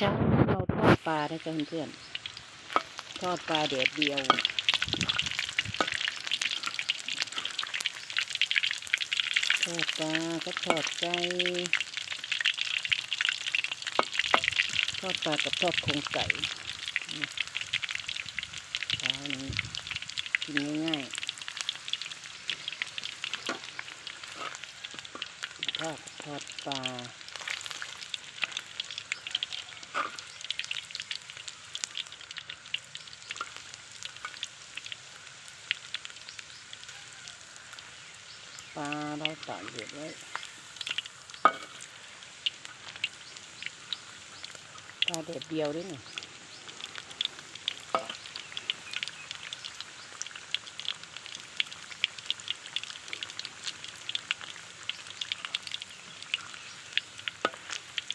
เช้าเราทอดปลานะจ๊ะเพื่อนๆทอดปลาแดดเดียว ทอดปลาก็ทอดไก่ทอดปลากับทอดโครงไก่นี่เช้านี้กินง่ายๆทอดทอดปลา ปลาเราตากเด็ดไว้ปลาเด็ดเดียวด้วยนี่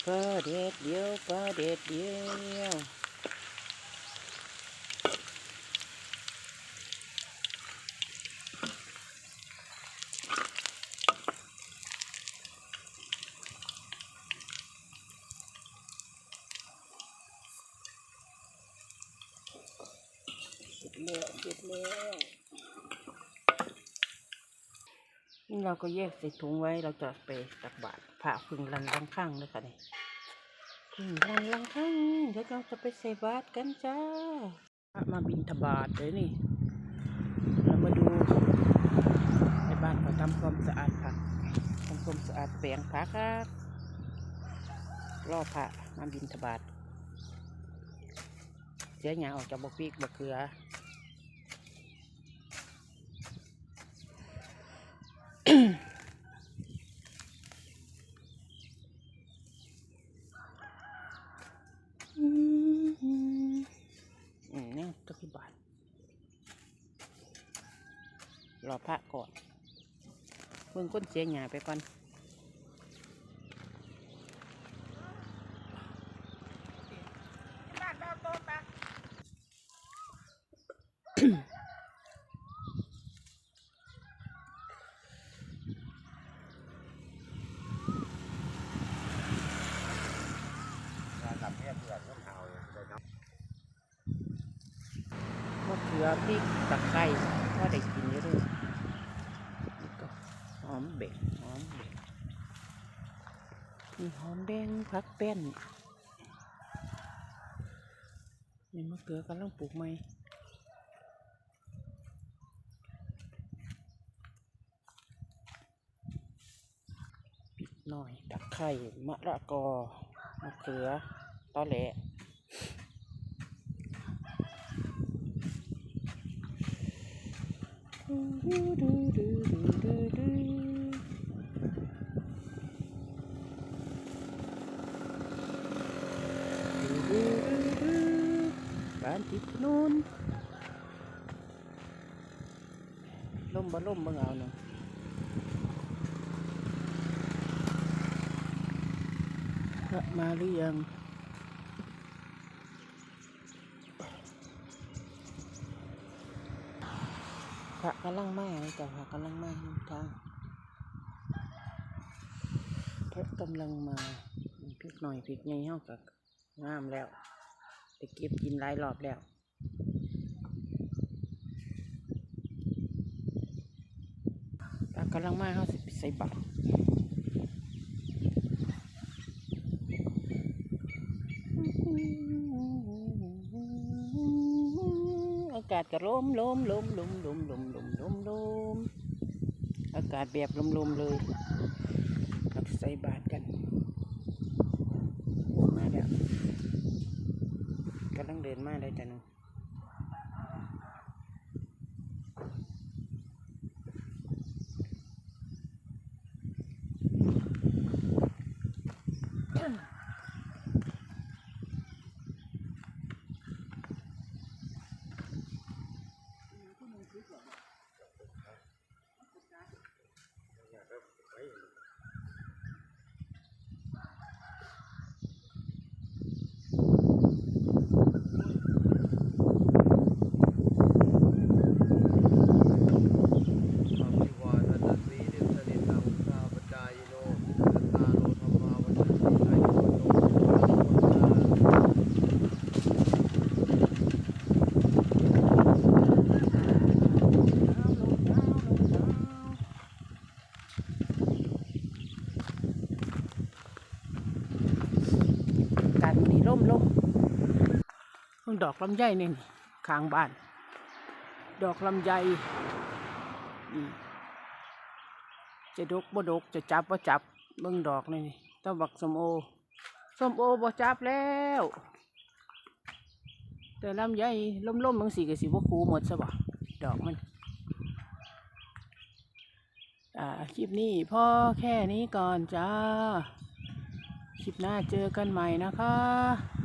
ปลาเด็ดเดียวปลาเด็ดเดียว แล้วเสร็จแล้วนี่เราก็แยกใส่ถุงไว้เราจะไปตักบาตรผ่าพึ่งลันลังข้างเลยค่ะนี่พึ่งลันลังข้างเดี๋ยวเราจะไปใส่บาตรกันจ้ามาบินทบาทเลยนี่ เรามาดูในบ้านเขาทำความสะอาดผักทำความสะอาดแปลงผักครับรอพระมาบินทบาทเสียหยาออกจากบกพีกบกเขือมอืมอืมเนี่ยตะกี้บาทร อพระก่อนเบิ่งก้นเสียหยาไปก่อนมะเขือพริกตะไคร้ก็ได้กินเยอะเลยแล้วก็ห อมเบ็ดหอมเบ็ดมีหอมแดงผักแป้นนี่มะเขือกำลังปลูกใหม่ปิดหน่อยตะไคร้มะระกอมะเขือตอแหลดูดูดูดูดูดู บ้านติดถนนล่มบ่ล่มบ่เอาเนาะพระมาหรือยังพระกำลังมาเลยจ้ะพระกำลังมาทางพระกำลังมาพริกหน่อยพริกใหญ่เฮากับงามแล้ว เก็บกินหลายรอบแล้วพระกำลังมาเฮาสิไปใส่บาตรอากาศก็ลมลมลมลมลมลมลมลมลมอากาศแบบลมลมเลยใส่บาตรกันมาแล้ว กำลังเดินมาได้จ้ะหนู ล่มล่มเพิ่งดอกลำไยนี่นี่ข้างบ้าน ดอกลำไยนี่จะดกบ่ดกจะจับบ่จับเบิ่งดอกนี่นี่ต้นบักสมโอสมโอบ่จับแล้ว แต่ลำไยล่มๆบางสีก็สิบ่คูหมดซะบ่ดอกมันอ่าคลิปนี้พ่อแค่นี้ก่อนจ้า คลิปหน้าเจอกันใหม่นะคะ